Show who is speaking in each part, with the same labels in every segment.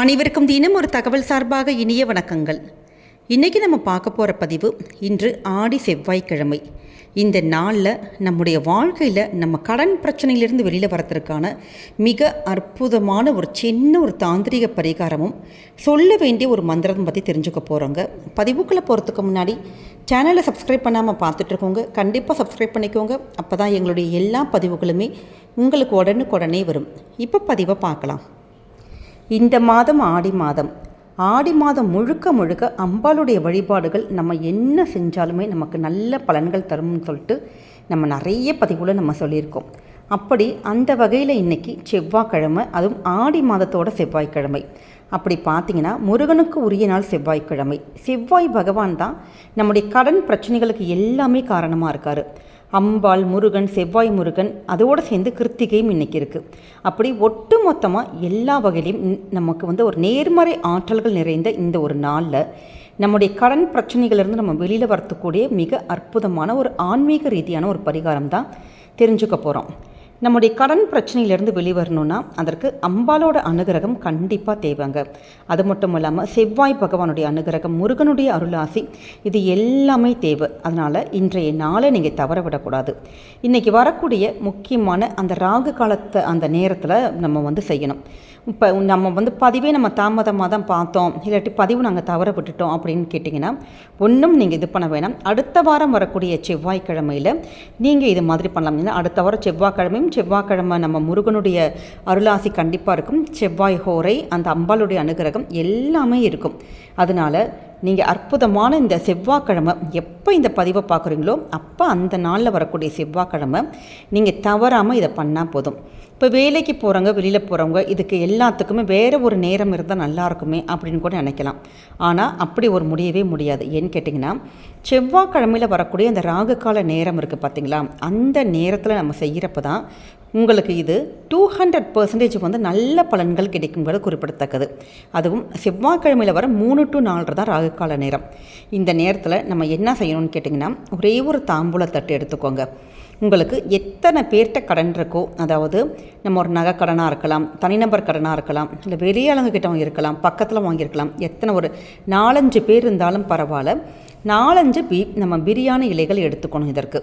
Speaker 1: அனைவருக்கும் தினம் ஒரு தகவல் சார்பாக இனிய வணக்கங்கள். இன்றைக்கி நம்ம பார்க்க போகிற பதிவு இன்று ஆடி செவ்வாய்க்கிழமை. இந்த நாளில் நம்முடைய வாழ்க்கையில் நம்ம கடன் பிரச்சனையிலிருந்து வெளியில் வரதுக்கான மிக அற்புதமான ஒரு சின்ன ஒரு தாந்திரிக பரிகாரமும் சொல்ல வேண்டிய ஒரு மந்திரம் பற்றி தெரிஞ்சுக்க போகிறோங்க பதிவுக்குள்ளே போகிறதுக்கு முன்னாடி சேனலை சப்ஸ்கிரைப் பண்ணாமல் பார்த்துட்ருக்கோங்க கண்டிப்பாக சப்ஸ்கிரைப் பண்ணிக்கோங்க. அப்போ தான் எங்களுடைய எல்லா பதிவுகளுமே உங்களுக்கு உடனுக்குடனே வரும். இப்போ பதிவை பார்க்கலாம். இந்த மாதம் ஆடி மாதம். ஆடி மாதம் முழுக்க முழுக்க அம்பாளுடைய வழிபாடுகள் நம்ம என்ன செஞ்சாலுமே நமக்கு நல்ல பலன்கள் தரும்னு சொல்லிட்டு நம்ம நிறைய பதிவில் நம்ம சொல்லியிருக்கோம். அப்படி அந்த வகையில் இன்றைக்கி செவ்வாய்க்கிழமை அதுவும் ஆடி மாதத்தோட செவ்வாய்க்கிழமை. அப்படி பார்த்தீங்கன்னா முருகனுக்கு உரிய நாள் செவ்வாய்க்கிழமை. செவ்வாய் பகவான் தான் நம்முடைய கடன் பிரச்சனைகளுக்கு எல்லாமே காரணமாக இருக்கார். அம்பாள் முருகன் செவ்வாய் முருகன் அதோடு சேர்ந்து கிருத்திகையும் இன்றைக்கி இருக்குது அப்படி ஒட்டு மொத்தமாக எல்லா வகையிலையும் நமக்கு வந்து ஒரு நேர்மறை ஆற்றல்கள் நிறைந்த இந்த ஒரு நாளில் நம்முடைய கடன் பிரச்சனைகளிலிருந்து நம்ம வெளியில் வரத்துக்கூடிய மிக அற்புதமான ஒரு ஆன்மீக ரீதியான ஒரு பரிகாரம் தான் தெரிஞ்சுக்க போகிறோம் நம்முடைய கடன் பிரச்சனையிலேருந்து வெளிவரணும்னா அதற்கு அம்பாலோட அனுகிரகம் கண்டிப்பாக தேவைங்க. அது மட்டும் இல்லாமல் செவ்வாய் பகவானுடைய அனுகிரகம் முருகனுடைய அருளாசி இது எல்லாமே தேவை. அதனால் இன்றைய நாளை நீங்கள் தவற விடக்கூடாது. இன்றைக்கி வரக்கூடிய முக்கியமான அந்த ராகு காலத்தை அந்த நேரத்தில் நம்ம வந்து செய்யணும். இப்போ நம்ம வந்து பதிவே நம்ம தாமதமாக தான் பார்த்தோம். இல்லாட்டி பதிவு நாங்கள் தவற விட்டுட்டோம் அப்படின்னு கேட்டிங்கன்னா ஒன்றும் நீங்கள் இது பண்ண வேணாம். அடுத்த வாரம் வரக்கூடிய செவ்வாய்க்கிழமையில் நீங்கள் இது மாதிரி பண்ணலாம். ஏன்னா அடுத்த வாரம் செவ்வாய்க்கிழமையும் செவ்வாய்க்கிழமை நம்ம முருகனுடைய அருளாசி கண்டிப்பாக இருக்கும். செவ்வாய் ஹோரை அந்த அம்பாளுடைய அனுகிரகம் எல்லாமே இருக்கும். அதனால் நீங்கள் அற்புதமான இந்த செவ்வாய்க்கிழமை எப்போ இந்த பதிவை பார்க்குறீங்களோ அப்போ அந்த நாளில் வரக்கூடிய செவ்வாய்க்கிழமை நீங்கள் தவறாமல் இதை பண்ணால் போதும். இப்போ வேலைக்கு போகிறவங்க வெளியில் போகிறவங்க இதுக்கு எல்லாத்துக்குமே வேறு ஒரு நேரம் இருந்தால் நல்லா இருக்குமே அப்படின்னு கூட நினைக்கலாம். ஆனால் அப்படி ஒரு முடியவே முடியாது. ஏன்னு கேட்டிங்கன்னா செவ்வாய்க்கிழமையில் வரக்கூடிய அந்த ராகுகால நேரம் இருக்குது பார்த்தீங்களா அந்த நேரத்தில் நம்ம செய்கிறப்ப தான் உங்களுக்கு இது டூ ஹண்ட்ரட் பர்சன்டேஜ் வந்து நல்ல பலன்கள் கிடைக்குங்கிறது குறிப்பிடத்தக்கது. அதுவும் செவ்வாய்க்கிழமையில் வர மூணு டு நாலரை தான் ராகு நேரம். இந்த நேரத்தில் நம்ம என்ன செய்யணும்னு கேட்டிங்கன்னா ஒரே ஒரு தாம்பூல தட்டு எடுத்துக்கோங்க. உங்களுக்கு எத்தனை பேர்கிட்ட கடன் இருக்கோ அதாவது நம்ம ஒரு நகை கடனாக இருக்கலாம் தனிநபர் கடனாக இருக்கலாம் இல்லை வெளியாளங்க கிட்ட இருக்கலாம் பக்கத்தில் வாங்கியிருக்கலாம் எத்தனை ஒரு நாலஞ்சு பேர் இருந்தாலும் பரவாயில்ல. நாலஞ்சு பி நம்ம பிரியாணி இலைகள் எடுத்துக்கணும் இதற்கு.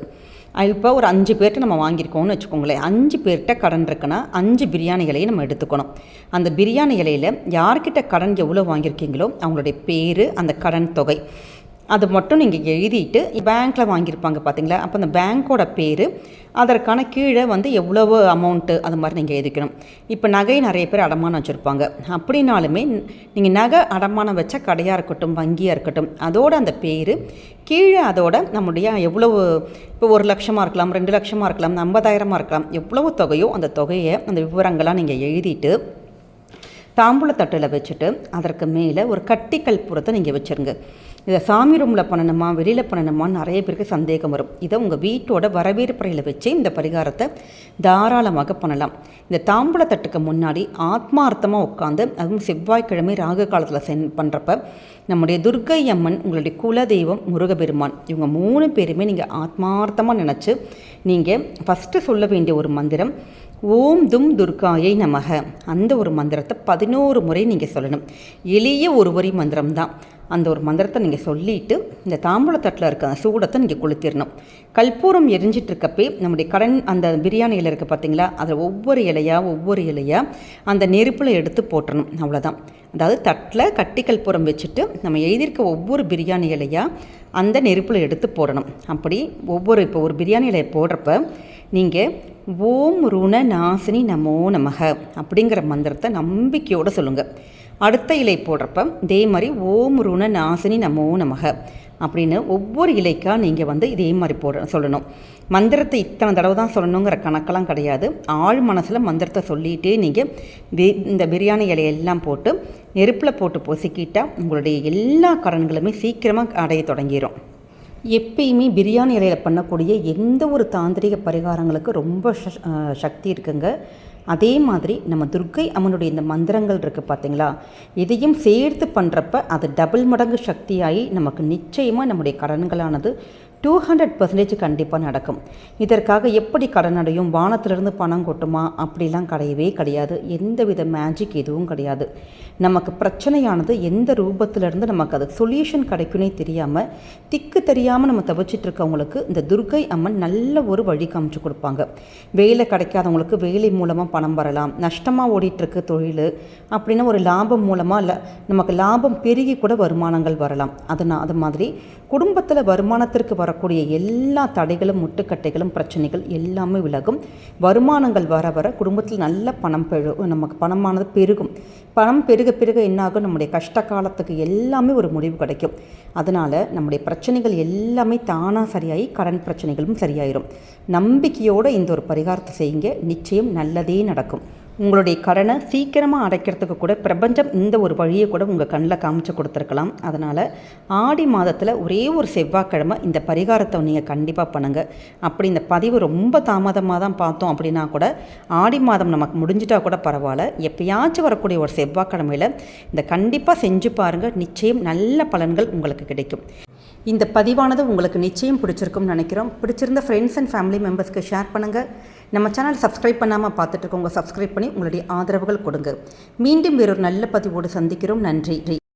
Speaker 1: இப்போ ஒரு அஞ்சு பேர்கிட்ட நம்ம வாங்கியிருக்கோம்னு வச்சுக்கோங்களேன். அஞ்சு பேர்கிட்ட கடன் இருக்குன்னா அஞ்சு பிரியாணி இலையை நம்ம எடுத்துக்கணும். அந்த பிரியாணி இலையில் யார்கிட்ட கடன் எவ்வளோ வாங்கியிருக்கீங்களோ அவங்களுடைய பேர் அந்த கடன் தொகை. அது மட்டும் நீங்கள் எழுதிட்டு பேங்க்கில் வாங்கியிருப்பாங்க பார்த்தீங்களா அப்போ அந்த பேங்க்கோட பேர் அதற்கான கீழே வந்து எவ்வளவு அமௌண்ட்டு அது மாதிரி நீங்கள் எழுதிக்கணும். இப்போ நகை நிறைய பேர் அடமானம் வச்சுருப்பாங்க. அப்படின்னாலுமே நீங்கள் நகை அடமானம் வச்ச கடையாக இருக்கட்டும் வங்கியாக இருக்கட்டும் அதோட அந்த பேர் கீழே அதோட நம்முடைய எவ்வளவு இப்போ ஒரு லட்சமாக இருக்கலாம் ரெண்டு லட்சமாக இருக்கலாம் ஐம்பதாயிரமாக இருக்கலாம் எவ்வளவு தொகையோ அந்த தொகையை அந்த விவரங்களாக நீங்கள் எழுதிட்டு தாம்பூலத்தட்டில் வச்சுட்டு அதற்கு மேலே ஒரு கட்டிக்கல் புறத்தை நீங்கள் வச்சுருங்க. இதை சாமி ரூமில் பண்ணணுமா வெளியில் பண்ணணுமான்னு நிறைய பேருக்கு சந்தேகம் வரும். இதை உங்கள் வீட்டோட வரவேற்பறையில் வச்சு இந்த பரிகாரத்தை தாராளமாக பண்ணலாம். இந்த தாம்பூலத்தட்டுக்கு முன்னாடி ஆத்மார்த்தமாக உட்காந்து அதுவும் செவ்வாய்க்கிழமை ராகு காலத்தில் சென் பண்ணுறப்ப நம்முடைய துர்க்கை அம்மன் உங்களுடைய குலதெய்வம் முருகபெருமான் இவங்க மூணு பேருமே நீங்கள் ஆத்மார்த்தமாக நினச்சி நீங்கள் ஃபஸ்ட்டு சொல்ல வேண்டிய ஒரு மந்திரம் ஓம் தும் துர்காயை நமக. அந்த ஒரு மந்திரத்தை பதினோரு முறை நீங்கள் சொல்லணும். எளிய ஒரு வரி மந்திரம் தான் அந்த ஒரு மந்திரத்தை நீங்கள் சொல்லிட்டு இந்த தாம்பூலத்தட்டில் இருக்க அந்த சூடத்தை நீங்கள் கொளுத்திடணும் கற்பூரம் எரிஞ்சிட்ருக்கப்பே நம்முடைய கடன் அந்த பிரியாணி இலை இருக்குது பார்த்தீங்களா அதில் ஒவ்வொரு இலையாக ஒவ்வொரு இலையாக அந்த நெருப்பில் எடுத்து போட்டணும். அவ்வளோதான் அதாவது தட்டில் கட்டி கற்பூரம் வச்சுட்டு நம்ம எழுதியிருக்க ஒவ்வொரு பிரியாணி இலையாக அந்த நெருப்பில் எடுத்து போடணும். அப்படி ஒவ்வொரு இப்போ ஒரு பிரியாணி இலையை போடுறப்ப நீங்கள் ஓம் ருண நாசினி நமோ நமக அப்படிங்கிற மந்திரத்தை நம்பிக்கையோடு சொல்லுங்கள் அடுத்த இலை போடுறப்ப இதே மாதிரி ஓம் ருண நாசினி நமோ நமக அப்படின்னு ஒவ்வொரு இலைக்காக நீங்கள் வந்து இதே மாதிரி போட சொல்லணும். மந்திரத்தை இத்தனை தடவை தான் சொல்லணுங்கிற கணக்கெல்லாம் கிடையாது. ஆழ் மனசில் மந்திரத்தை சொல்லிகிட்டே நீங்கள் வி- இந்த பிரியாணி இலையெல்லாம் போட்டு நெருப்பில் போட்டு பொசுக்கிட்டால் உங்களுடைய எல்லா கடன்களுமே சீக்கிரமாக அடைய தொடங்கிடும் எப்பயுமே பிரியாணி இலையில் பண்ணக்கூடிய எந்த ஒரு தாந்திரிக பரிகாரங்களுக்கு ரொம்ப ச- சக்தி இருக்குங்க. அதே மாதிரி நம்ம துர்க்கை அம்மனுடைய இந்த மந்திரங்கள் இருக்குது பார்த்தீங்களா? இதையும் சேர்த்து பண்ணுறப்ப அது டபுள் மடங்கு சக்தியாகி நமக்கு நிச்சயமாக நம்முடைய கடன்களானது டூ ஹண்ட்ரட் பர்சன்டேஜ் கண்டிப்பாக நடக்கும். இதற்காக எப்படி கடன் அடையும்? வானத்திலிருந்து பணம் கொட்டுமா? அப்படிலாம் கிடையவே கிடையாது. எந்த வித மேஜிக் எதுவும் கிடையாது. நமக்கு பிரச்சனையானது எந்த ரூபத்திலிருந்து நமக்கு அது சொல்யூஷன் கிடைக்குன்னே தெரியாமல் திக்கு தெரியாமல் நம்ம தவிச்சிட்டு இருக்கவங்களுக்கு இந்த துர்கை அம்மன் நல்ல ஒரு வழி காமிச்சு கொடுப்பாங்க. வேலை கிடைக்காதவங்களுக்கு வேலை மூலமாக பணம் வரலாம். நஷ்டமாக ஓடிட்டுருக்கு தொழில் அப்படின்னா ஒரு லாபம் மூலமாக இல்லை நமக்கு லாபம் பெருகி கூட வருமானங்கள் வரலாம். அதனால் அது மாதிரி குடும்பத்தில் வருமானத்திற்கு வர வரக்கூடிய எல்லா தடைகளும் முட்டுக்கட்டைகளும் பிரச்சனைகள் எல்லாமே விலகும். வருமானங்கள் வர வர குடும்பத்தில் நல்ல பணம் பெரு நமக்கு பணமானது பெருகும். பணம் பெருக பெருக என்னாகும்? நம்முடைய கஷ்ட காலத்துக்கு எல்லாமே ஒரு முடிவு கிடைக்கும். அதனால் நம்முடைய பிரச்சனைகள் எல்லாமே தானாக சரியாகி கடன் பிரச்சனைகளும் சரியாயிரும். நம்பிக்கையோடு இந்த ஒரு பரிகாரத்தை செய்யுங்க. நிச்சயம் நல்லதே நடக்கும். உங்களுடைய கடனை சீக்கிரமாக அடைக்கிறதுக்கு கூட பிரபஞ்சம் இந்த ஒரு வழியை கூட உங்கள் கண்ணில் காமிச்சு கொடுத்துருக்கலாம். அதனால் ஆடி மாதத்தில் ஒரே ஒரு செவ்வாய்க்கிழமை இந்த பரிகாரத்தை நீங்கள் கண்டிப்பாக பண்ணுங்கள் அப்படி இந்த பதிவு ரொம்ப தாமதமாக தான் பார்த்தோம் அப்படின்னா கூட ஆடி மாதம் நமக்கு முடிஞ்சிட்டா கூட பரவாயில்ல. எப்பயாச்சும் வரக்கூடிய ஒரு செவ்வாய்க்கிழமையில் இந்த கண்டிப்பாக செஞ்சு பாருங்கள் நிச்சயம் நல்ல பலன்கள் உங்களுக்கு கிடைக்கும். இந்த பதிவானது உங்களுக்கு நிச்சயம் பிடிச்சிருக்கும்னு நினைக்கிறோம். பிடிச்சிருந்த ஃப்ரெண்ட்ஸ் அண்ட் ஃபேமிலி மெம்பர்ஸ்க்கு ஷேர் பண்ணுங்கள் நம்ம சேனல் சப்ஸ்கிரைப் பண்ணாமல் பார்த்துட்டு இருக்கவங்க சப்ஸ்கிரைப் பண்ணி உங்களுடைய ஆதரவுகள் கொடுங்க. மீண்டும் வேறொரு நல்ல பதிவோடு சந்திக்கிறோம். நன்றி.